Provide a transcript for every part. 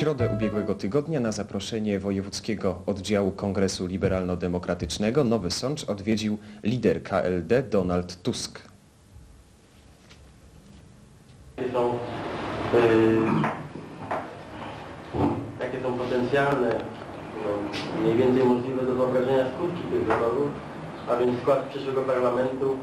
środę ubiegłego tygodnia na zaproszenie Wojewódzkiego Oddziału Kongresu Liberalno-Demokratycznego Nowy Sącz odwiedził lider KLD Donald Tusk. Są, yy, jakie są potencjalne, no, mniej więcej możliwe do wyobrażenia skutki tych wyborów, a więc skład przyszłego parlamentu.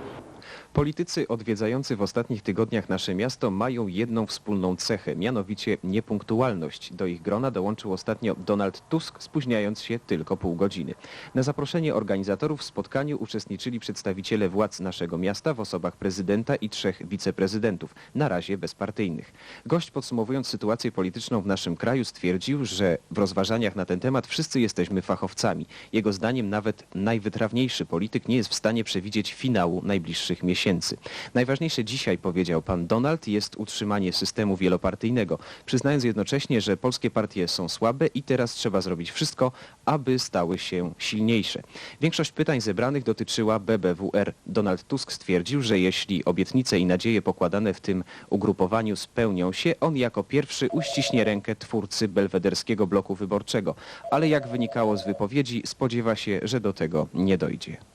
Politycy odwiedzający w ostatnich tygodniach nasze miasto mają jedną wspólną cechę, mianowicie niepunktualność. Do ich grona dołączył ostatnio Donald Tusk, spóźniając się tylko pół godziny. Na zaproszenie organizatorów w spotkaniu uczestniczyli przedstawiciele władz naszego miasta w osobach prezydenta i trzech wiceprezydentów, na razie bezpartyjnych. Gość podsumowując sytuację polityczną w naszym kraju stwierdził, że w rozważaniach na ten temat wszyscy jesteśmy fachowcami. Jego zdaniem nawet najwytrawniejszy polityk nie jest w stanie przewidzieć finału najbliższych miesięcy. Najważniejsze dzisiaj, powiedział pan Donald, jest utrzymanie systemu wielopartyjnego, przyznając jednocześnie, że polskie partie są słabe i teraz trzeba zrobić wszystko, aby stały się silniejsze. Większość pytań zebranych dotyczyła BBWR. Donald Tusk stwierdził, że jeśli obietnice i nadzieje pokładane w tym ugrupowaniu spełnią się, on jako pierwszy uściśnie rękę twórcy belwederskiego bloku wyborczego. Ale jak wynikało z wypowiedzi, spodziewa się, że do tego nie dojdzie.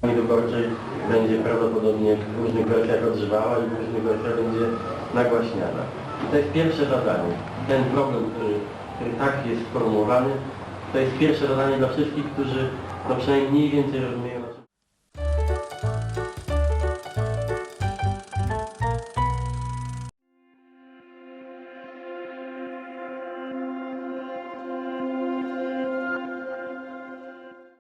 Pani wyborczej będzie prawdopodobnie w różnych wersjach odżywała i w różnych wersjach będzie nagłaśniana. I to jest pierwsze zadanie. Ten problem, który, który tak jest sformułowany, to jest pierwsze zadanie dla wszystkich, którzy no przynajmniej mniej więcej rozumieją,